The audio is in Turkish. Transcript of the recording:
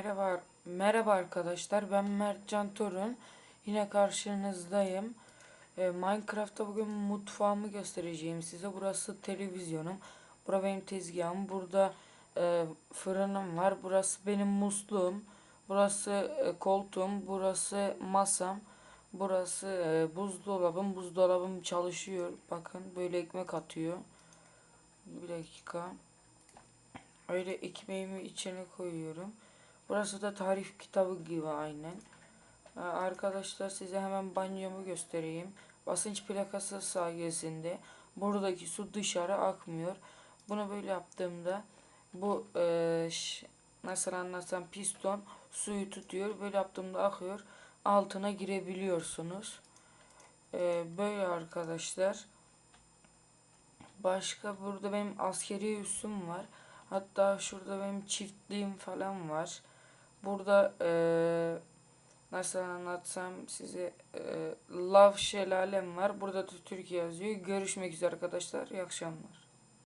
Merhaba, merhaba arkadaşlar. Ben Mertcan Torun. Yine karşınızdayım. Ee, Minecraft'ta bugün mutfağımı göstereceğim size. Burası televizyonum. Bura benim tezgahım. Burada e, fırınım var. Burası benim musluğum. Burası e, koltuğum. Burası masam. Burası e, buzdolabım. Buzdolabım çalışıyor. Bakın böyle ekmek atıyor. Bir dakika. Öyle ekmeğimi içine koyuyorum. Burası da tarif kitabı gibi aynen. Ee, Arkadaşlar size hemen banyomu göstereyim. Basınç plakası sayesinde buradaki su dışarı akmıyor. Bunu böyle yaptığımda bu e, nasıl anlatsam piston suyu tutuyor. Böyle yaptığımda akıyor. Altına girebiliyorsunuz. Ee, böyle arkadaşlar. Başka burada benim askeri üssüm var. Hatta şurada benim çiftliğim falan var. Burada eee, nasıl anlatsam size eee Lav şelalem var. Burada da Türkiye yazıyor. Görüşmek üzere arkadaşlar. İyi akşamlar.